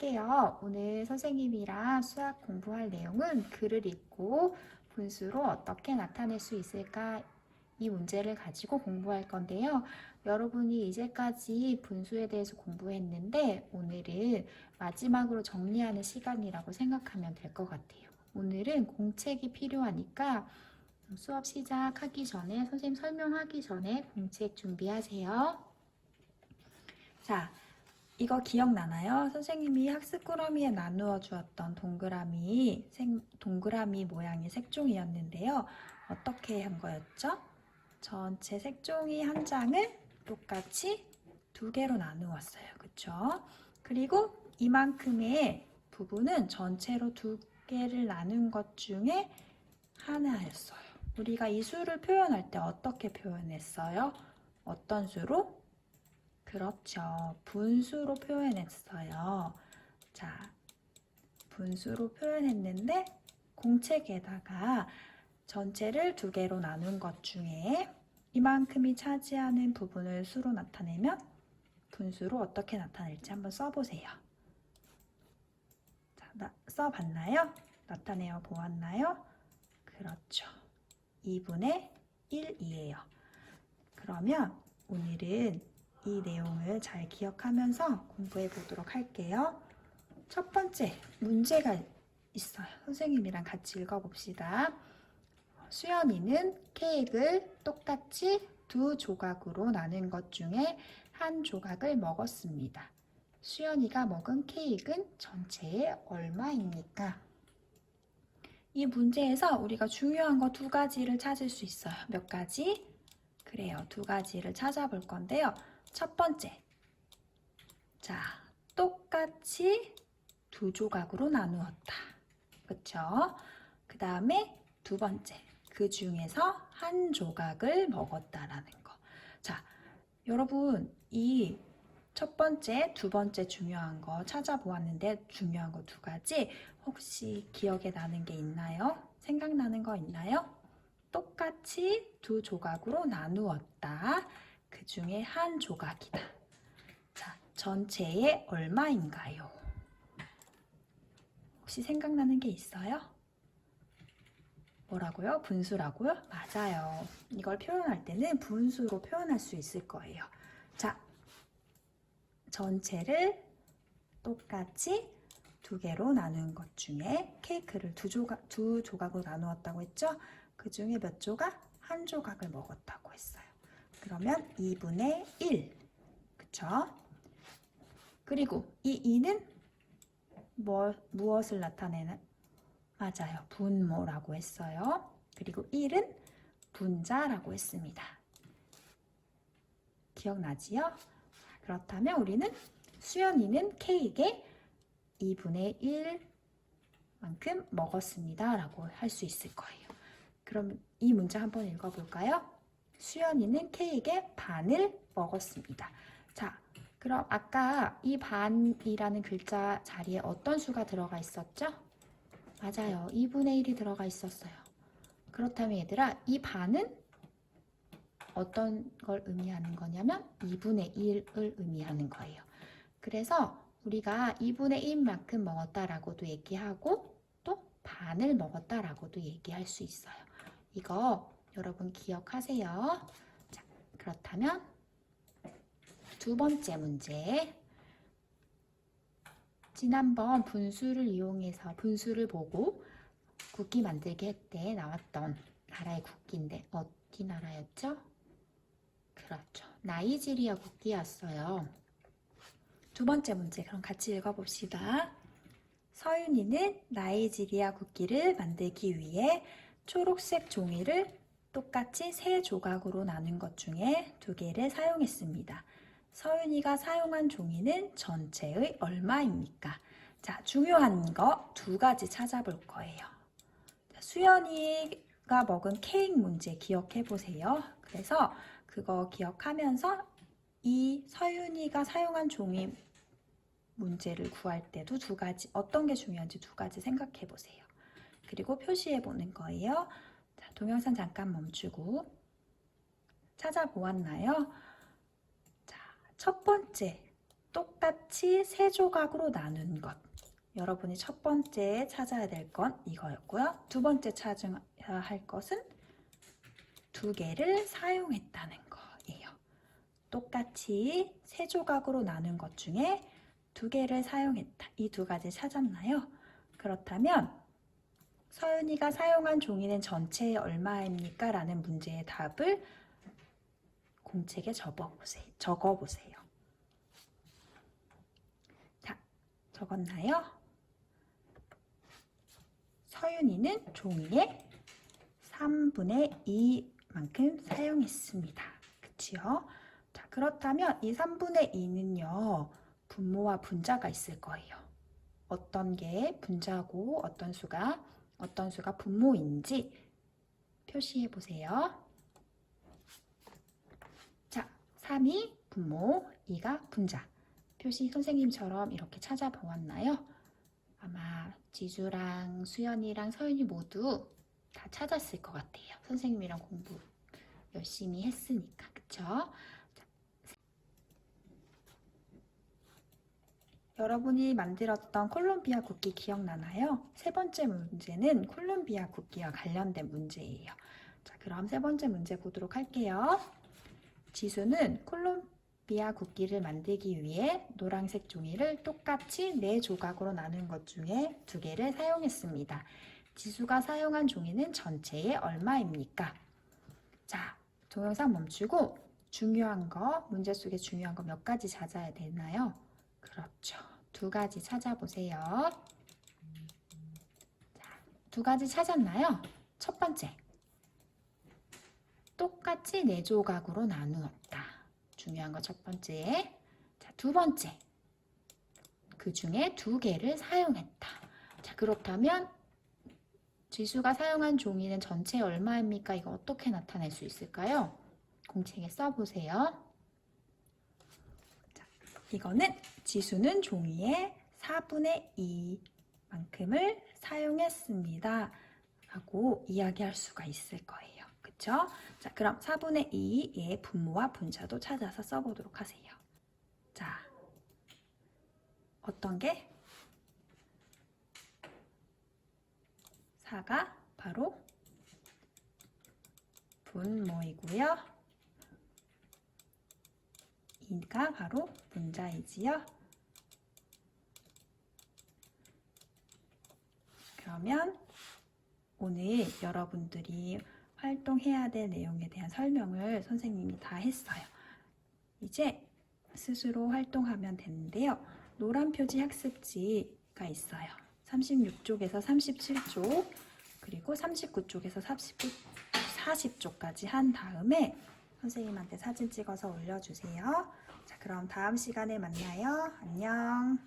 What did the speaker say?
할게요. 오늘 선생님이랑 수학 공부할 내용은 글을 읽고 분수로 어떻게 나타낼 수 있을까 이 문제를 가지고 공부할 건데요. 여러분이 이제까지 분수에 대해서 공부했는데 오늘은 마지막으로 정리하는 시간이라고 생각하면 될 것 같아요. 오늘은 공책이 필요하니까 수업 시작하기 전에 선생님 설명하기 전에 공책 준비하세요. 자, 이거 기억나나요? 선생님이 학습 꾸러미에 나누어 주었던 동그라미, 생, 동그라미 모양의 색종이였는데요. 어떻게 한 거였죠? 전체 색종이 한 장을 똑같이 두 개로 나누었어요. 그쵸? 그리고 이만큼의 부분은 전체로 두 개를 나눈 것 중에 하나였어요. 우리가 이 수를 표현할 때 어떻게 표현했어요? 어떤 수로? 그렇죠. 분수로 표현했어요. 자, 분수로 표현했는데 공책에다가 전체를 두 개로 나눈 것 중에 이만큼이 차지하는 부분을 수로 나타내면 분수로 어떻게 나타낼지 한번 써보세요. 자, 나, 써봤나요? 나타내어 보았나요? 그렇죠. 2분의 1이에요. 그러면 오늘은 이 내용을 잘 기억하면서 공부해 보도록 할게요. 첫 번째 문제가 있어요. 선생님이랑 같이 읽어봅시다. 수연이는 케이크를 똑같이 두 조각으로 나눈 것 중에 한 조각을 먹었습니다. 수연이가 먹은 케이크는 전체에 얼마입니까? 이 문제에서 우리가 중요한 거 두 가지를 찾을 수 있어요. 몇 가지? 그래요. 두 가지를 찾아볼 건데요. 첫 번째. 자, 똑같이 두 조각으로 나누었다. 그쵸? 그 다음에 두 번째. 그 중에서 한 조각을 먹었다라는 거. 자, 여러분, 이 첫 번째, 두 번째 중요한 거 찾아보았는데 중요한 거 두 가지 혹시 기억에 나는 게 있나요? 생각나는 거 있나요? 똑같이 두 조각으로 나누었다. 그 중에 한 조각이다. 자, 전체에 얼마인가요? 혹시 생각나는 게 있어요? 뭐라고요? 분수라고요? 맞아요. 이걸 표현할 때는 분수로 표현할 수 있을 거예요. 자, 전체를 똑같이 두 개로 나눈 것 중에 케이크를 두 조각, 두 조각으로 나누었다고 했죠? 그 중에 몇 조각? 한 조각을 먹었다고 했어요. 그러면 2분의 1. 그쵸? 그리고 이 2는 뭐, 무엇을 나타내는? 맞아요. 분모라고 했어요. 그리고 1은 분자라고 했습니다. 기억나지요? 그렇다면 우리는 수연이는 케이크에 2분의 1만큼 먹었습니다. 라고 할 수 있을 거예요. 그럼 이 문제 한번 읽어볼까요? 수연이는 케이크의 반을 먹었습니다. 자, 그럼 아까 이 반이라는 글자 자리에 어떤 수가 들어가 있었죠? 맞아요. 2분의 1이 들어가 있었어요. 그렇다면 얘들아, 이 반은 어떤 걸 의미하는 거냐면 2분의 1을 의미하는 거예요. 그래서 우리가 2분의 1만큼 먹었다라고도 얘기하고 또 반을 먹었다라고도 얘기할 수 있어요. 이거 여러분 기억하세요. 자, 그렇다면 두 번째 문제. 지난번 분수를 이용해서 분수를 보고 국기 만들기 할 때 나왔던 나라의 국기인데 어디 나라였죠? 그렇죠. 나이지리아 국기였어요. 두 번째 문제 그럼 같이 읽어봅시다. 서윤이는 나이지리아 국기를 만들기 위해 초록색 종이를 똑같이 세 조각으로 나눈 것 중에 두 개를 사용했습니다. 서윤이가 사용한 종이는 전체의 얼마입니까? 자, 중요한 거 두 가지 찾아볼 거예요. 수연이가 먹은 케이크 문제 기억해 보세요. 그래서 그거 기억하면서 이 서윤이가 사용한 종이 문제를 구할 때도 두 가지 어떤 게 중요한지 두 가지 생각해 보세요. 그리고 표시해 보는 거예요. 자, 동영상 잠깐 멈추고 찾아보았나요? 자, 첫 번째 똑같이 세 조각으로 나눈 것. 여러분이 첫 번째 찾아야 될 건 이거였고요. 두 번째 찾아야 할 것은 두 개를 사용했다는 거예요. 똑같이 세 조각으로 나눈 것 중에 두 개를 사용했다. 이 두 가지 찾았나요? 그렇다면 서윤이가 사용한 종이는 전체에 얼마입니까? 라는 문제의 답을 공책에 적어보세요. 적어보세요. 자, 적었나요? 서윤이는 종이의 3분의 2만큼 사용했습니다. 그치요? 자, 그렇다면 이 3분의 2는요, 분모와 분자가 있을 거예요. 어떤 게 분자고 어떤 수가 어떤 수가 분모인지 표시해 보세요. 자, 3이 분모, 2가 분자. 표시 선생님처럼 이렇게 찾아보았나요? 아마 지주랑 수연이랑 서윤이 모두 다 찾았을 것 같아요. 선생님이랑 공부 열심히 했으니까, 그쵸? 여러분이 만들었던 콜롬비아 국기 기억나나요? 세 번째 문제는 콜롬비아 국기와 관련된 문제예요. 자, 그럼 세 번째 문제 보도록 할게요. 지수는 콜롬비아 국기를 만들기 위해 노란색 종이를 똑같이 네 조각으로 나눈 것 중에 두 개를 사용했습니다. 지수가 사용한 종이는 전체에 얼마입니까? 자, 동영상 멈추고 중요한 거, 문제 속에 중요한 거 몇 가지 찾아야 되나요? 그렇죠. 두 가지 찾아보세요. 자, 두 가지 찾았나요? 첫 번째. 똑같이 네 조각으로 나누었다. 중요한 거 첫 번째. 자, 두 번째. 그 중에 두 개를 사용했다. 자, 그렇다면 지수가 사용한 종이는 전체 얼마입니까? 이거 어떻게 나타낼 수 있을까요? 공책에 써보세요. 이거는 지수는 종이의 4분의 2만큼을 사용했습니다. 라고 이야기할 수가 있을 거예요. 그쵸? 자, 그럼 4분의 2의 분모와 분자도 찾아서 써보도록 하세요. 자, 어떤 게? 4가 바로 분모이고요. 2가 바로 분자이지요. 그러면 오늘 여러분들이 활동해야 될 내용에 대한 설명을 선생님이 다 했어요. 이제 스스로 활동하면 되는데요. 노란 표지 학습지가 있어요. 36쪽에서 37쪽, 그리고 39쪽에서 49, 40쪽까지 한 다음에 선생님한테 사진 찍어서 올려주세요. 자, 그럼 다음 시간에 만나요. 안녕.